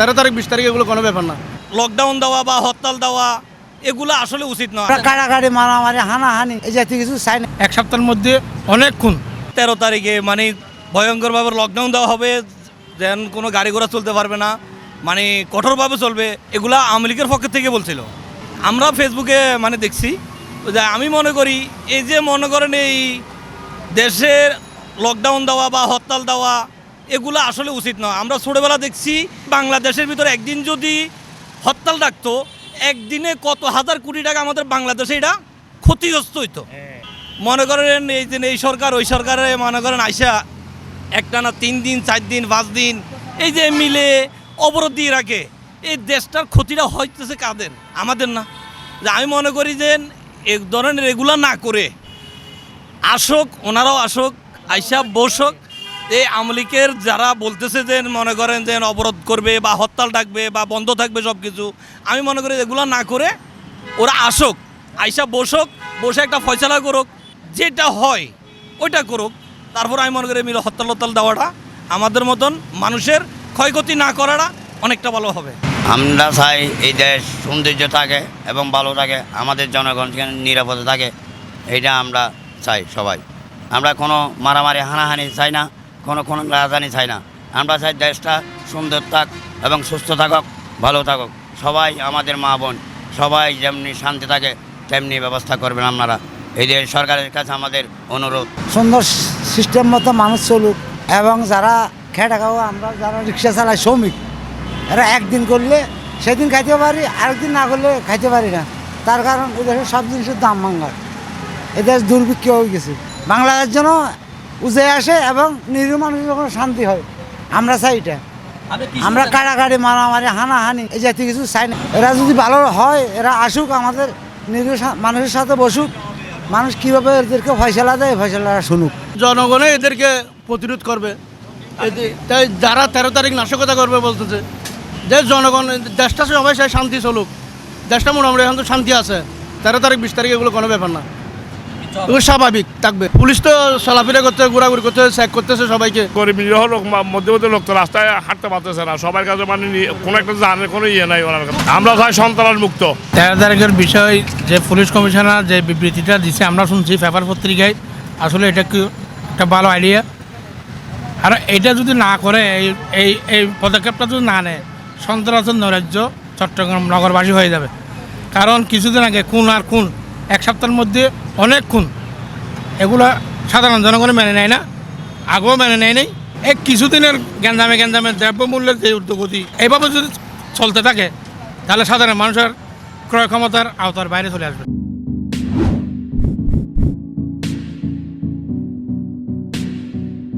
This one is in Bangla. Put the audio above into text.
তেরো তারিখ বিশ তারিখ এগুলো কোনো ব্যাপার না। লকডাউন দেওয়া বা হরতাল দেওয়া এগুলো আসলে উচিত নয়। আমরা কাড়াকাড়ি মারামারি হানাহানি এই জাতীয় কিছু চাই না। এক সপ্তাহের মধ্যে অনেক খুন। তেরো তারিখে মানে ভয়ঙ্করভাবে লকডাউন দেওয়া হবে যেন কোনো গাড়ি ঘোড়া চলতে পারবে না মানে কঠোরভাবে চলবে এগুলা আওয়ামী লীগের পক্ষ থেকে বলছিল। আমরা ফেসবুকে মানে দেখছি যে আমি মনে করি এই যে মনে করেন এই দেশের লকডাউন দেওয়া বা হরতাল দেওয়া এগুলো আসলে উচিত নয়। আমরা ছোটোবেলা দেখছি বাংলাদেশের ভিতরে একদিন যদি হরতাল ডাকতো একদিনে কত হাজার কোটি টাকা আমাদের বাংলাদেশে এটা ক্ষতিগ্রস্ত হইতো। মনে করেন এই যে এই সরকার ওই সরকারে মনে করেন আইসা একটা না তিন দিন চার দিন পাঁচ দিন এই যে মিলে অবরোধ দিয়ে রাখে এই দেশটার ক্ষতিটা হইতেছে কাদের? আমাদের না। যে আমি মনে করি যে এক ধরনের রেগুলার না করে আসক ওনারাও আসক আইসা বসক এই আমলিকের যারা বলতেছে যে, মনে করেন যে অবরোধ করবে বা হরতাল ডাকবে বা বন্ধ থাকবে সব কিছু আমি মনে করি এগুলো না করে ওরা আসুক, আইসা বসুক, বসে একটা ফয়সলা করুক, যেটা হয় ওইটা করুক। তারপর আমি মনে করি মিলে হরতাল হরতাল দেওয়াটা আমাদের মতন মানুষের ক্ষয়ক্ষতি না করাটা অনেকটা ভালো হবে। আমরা চাই এই দেশ সৌন্দর্য থাকে এবং ভালো থাকে, আমাদের জনগণ যেন নিরাপদে থাকে, এইটা আমরা চাই সবাই। আমরা কোনো মারামারি, হানাহানি চাই না। কোনো কোনো রাজধানী চাই না। আমরা চাই দেশটা সুন্দর থাক এবং সুস্থ থাকুক, ভালো থাকুক। সবাই আমাদের মা বোন, সবাই যেমনি শান্তি থাকে, তেমনি ব্যবস্থা করবেন আপনারা। এই যে সরকারের কাছে আমাদের অনুরোধ। সুন্দর সিস্টেম মতো মানুষ চলুক এবং যারা খেটে খাও আমরা যারা রিক্সা চালাই, শ্রমিক, এরা একদিন করলে সেদিন খাইতে পারি, আরেকদিন না করলে খাইতে পারি না। তার কারণ এদেশের সব জিনিসের দাম ভাঙ্গার এদেশ দুর্ভিক্ষ হয়ে গেছে। বাংলাদেশ যেন উজে আসে এবং নিরীহ মানুষের যখন শান্তি হয় আমরা চাই এটা। আমরা কাড়াকাড়ি মারামারি হানাহানি এই জাতীয় কিছু চাই না। এরা যদি ভালো হয় এরা আসুক আমাদের নিরীহ সা- মানুষের সাথে বসুক। মানুষ কীভাবে এদেরকে ফয়সলা দেয় ফয়সলাটা শুনুক। জনগণে এদেরকে প্রতিরোধ করবে। তাই যারা তেরো তারিখ নাশকতা করবে বলতেছে যে জনগণ দেশটা সবাই চাই শান্তি চলুক। দেশটা মোটামুটি এখন তো শান্তি আছে। তেরো তারিখ বিশ তারিখ এগুলো কোনো ব্যাপার না। স্বাভাবিক থাকবে। পুলিশ তো চলাফেরা করতে ঘোরাঘুরি করতে চেক করতেছে সবাইকে। গরিব নিরীহ লোক মধ্যবিত্ত লোক তো রাস্তায় হাঁটতে পারতেছে না। সবার কাছে মানে কোনো একটা জানের কোনো ইয়ে নাই ওনার কাছে। আমরা চাই সন্তান মুক্ত। তেরো তারিখের বিষয় যে পুলিশ কমিশনার যে বিবৃতিটা দিছে আমরা শুনছি পেপার পত্রিকায় আসলে এটা কি একটা ভালো আইডিয়া আর এটা যদি না করে এই এই এই পদক্ষেপটা যদি না নেয় সন্ত্রাসের নৈরাজ্য চট্টগ্রাম নগরবাসী হয়ে যাবে। কারণ কিছুদিন আগে খুন আর খুন এক সপ্তাহের মধ্যে অনেক খুন এগুলো সাধারণ জনগণ মেনে নেয় না। আগেও মেনে নেয় নেই। এক কিছুদিনের গ্যাঞ্জামে গ্যাঞ্জামে দ্রব্যমূল্যের যে উদ্যোগতি এইভাবে যদি চলতে থাকে, তাহলে সাধারণ মানুষের ক্রয় ক্ষমতার আওতার বাইরে চলে আসবে।